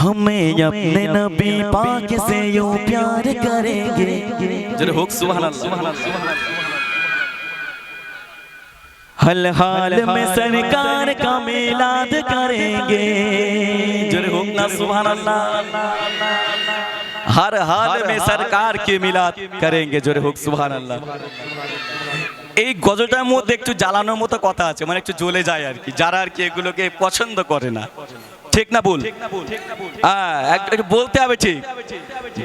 हमें अपने नबी पाक से यूं प्यार करेंगे জোরে হোক সুবহানাল্লাহ हल हाल में सरकार का मिलाद करेंगे জোরে হোক না সুবহানাল্লাহ हर हाल में सरकार के मिलाद करेंगे জোরে হোক সুবহানাল্লাহ এই গজলটার মধ্যে একটু জ্বালানোর মতো কথা আছে মানে একটু জ্বলে যায় আর কি যারা আর কি এগুলোকে পছন্দ করে না ঠিক না বল হ্যাঁ এক- একটু বলতে হবে ঠিক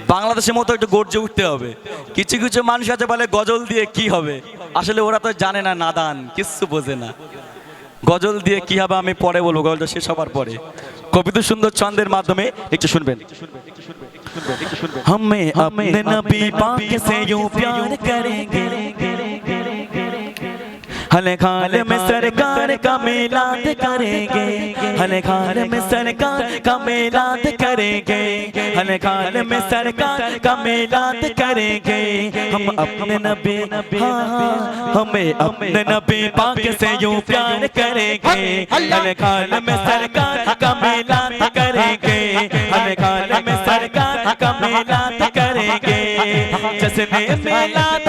বাংলাদেশের মতো একটু গর্জে উঠতে হবে কিছু কিছু মানুষ আছে বলে গজল দিয়ে কি হবে আসলে ওরা তো জানে না নাদান কিচ্ছু বোঝে না গজল দিয়ে কি হবে আমি পরে বলবো গজলটা শেষ হবার পরে কবিতা সুন্দর ছন্দের মাধ্যমে একটু শুনবেন हमें अपने नबी पाक से यूं प्यार करेंगे ہن خان میں سرکار کا میلاد کریں گے ہن خان میں سرکار کا میلاد کریں گے ہن خان میں سرکار کا میلاد کریں گے ہم اپنے نبی ہمیں اپنے نبی پاک سے یوں پیار کریں گے ہن خان میں سرکار کا میلاد کریں گے ہن خان میں سرکار کا میلاد کریں گے جس نے میلاد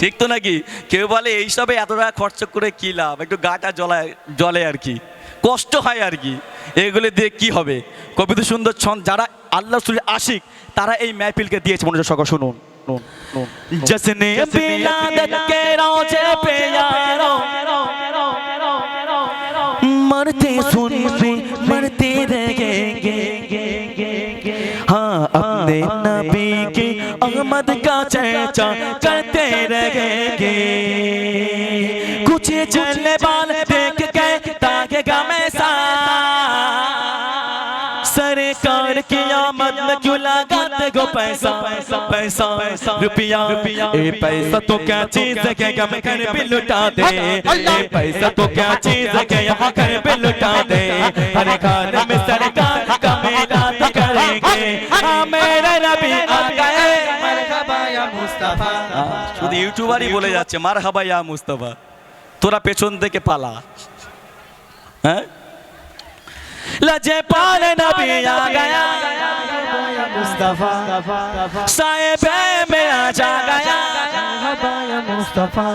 ঠিক তো নাকি? কেউ বলে এইসবে এত টাকা খরচ করে কী লাভ? একটু গাটা জলায় জলে আর কি। কষ্ট হয় আর কি। এগুলো দিয়ে কি হবে? কবিতা সুন্দর ছন্দ যারা আল্লাহ সুরে আশিক তারা এই মেহফিলকে দিয়েছে। মনে সকল শুনুন জসনে বিলাদত কে রে গে গে গে अपने नबी की अहमद का चर्चा करते रहेंगे कुछ चलने वाले ہے گو پیسہ پیسہ روپیہ اے پیسہ تو کیا چیز ہے کہ ہم گھر پہ لٹا دے اے پیسہ تو کیا چیز ہے کہ یہاں گھر پہ لٹا دے ہر گھر میں سرکار کا میلاد کریں گے ہاں میرے نبی آ مرحبا یا مصطفیٰ শুধু ইউটিউবারই বলে যাচ্ছে মার হাবা ইয়া মুস্তফা তোরা পেছন থেকে পালা হ্যাঁ लजे पाल नबी आ गया मुस्तफा साहेब में आ जा गया मुस्तफा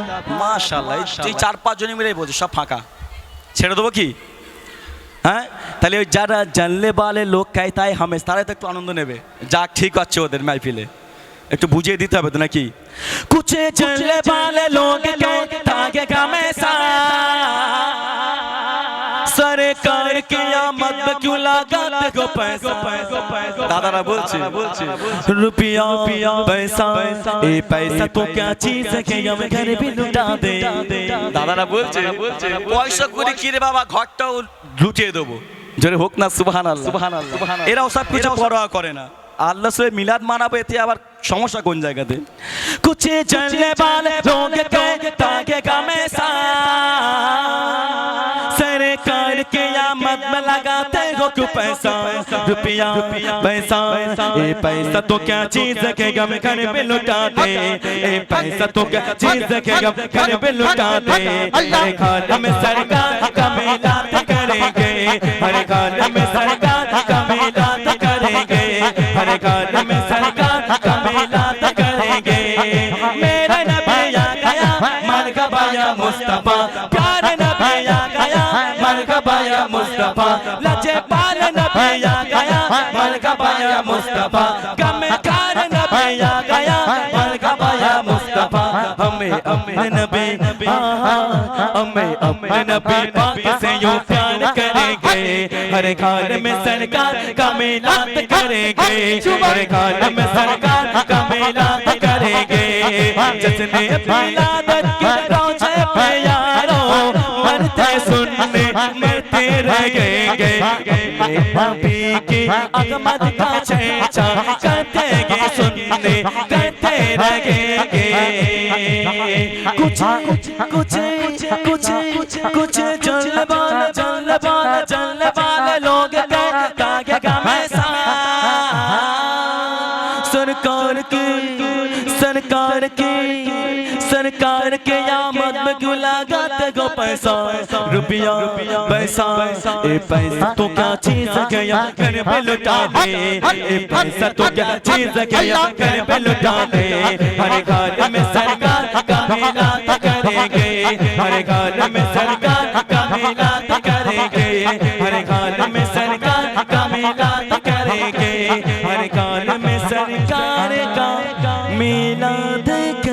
মাশাল্লাহ এই চার পাঁচ জনই মিলে বলছে সব ফাঁকা ছেড়ে দেবো কি হ্যাঁ তাহলে ওই যারা জানলে বালে লোক খায় তাই হামেশ তারাই তো একটু আনন্দ নেবে যাক ঠিক আছে ওদের মাইফিলে একটু বুঝিয়ে দিতে হবে তো নাকি कुछ चलने वाले लोग कहता के हमेशा सरकार দাদারা বলছে রুপিয়া পয়সা এই পয়সা তো চিজ কে আমি ঘরে লুটা দে দাদারা বলছে পয়সা করে কি রে বাবা লুটিয়ে দেবো জোরে হোক না সুবহানাল্লাহ সুবহানাল্লাহ এরাও সব কিছু পরোয়া করে না আল্লাহ সে মিলাদ মানাবে এতে আবার সমস্যা কোন জায়গাতে? বালে কে তাকে روپیہ پیسہ اے پیسہ تو کیا چیز کے گم گھر پہ لٹا اے پیسہ تو کیا چیز کے گم گھر پہ لٹا ہر گھر میں سرکار کا میلاد کریں گے، ہر گھر سرکار کا میلاد کریں گے، ہر گھر سرکار کا میلاد کریں گے۔ میرا نبی آ مر گبا یا مصطفیٰ۔ پیارے نبی آ مر گبا یا مصطفیٰ۔ لچے پا नबी आ गया मरहबा या मुस्तफा गम कार नबी आ गया मरहबा या मुस्तफा हमें अपने नबी हाँ, हाँ, हमें अपने नबी पाक से यूं प्यार करेंगे हर खाल में सरकार का मिलाद करेंगे हर खाल में सरकार का मिलाद करेंगे जश्न मिलादत नबी की अगमत का चर्चा करते गे सुनने करते रहेंगे कुछ कुछ कुछ कुछ चल बाल کر کے آمد میں کیوں لگاتے گو پیسہ، روپیہ، پیسہ۔ اے پیسہ تو کیا چیز گیا گھر پہ لٹا دے؟ اے پیسہ تو کیا چیز گیا گھر پہ لٹا دے؟ ہر گھر میں سرکار کا میلاد کریں گے۔ ہر گھر میں سرکار کا میلاد کریں گے۔ ہر گھر میں سرکار کا میلاد کریں گے۔ ہر گھر میں سرکار کا میلاد کریں گے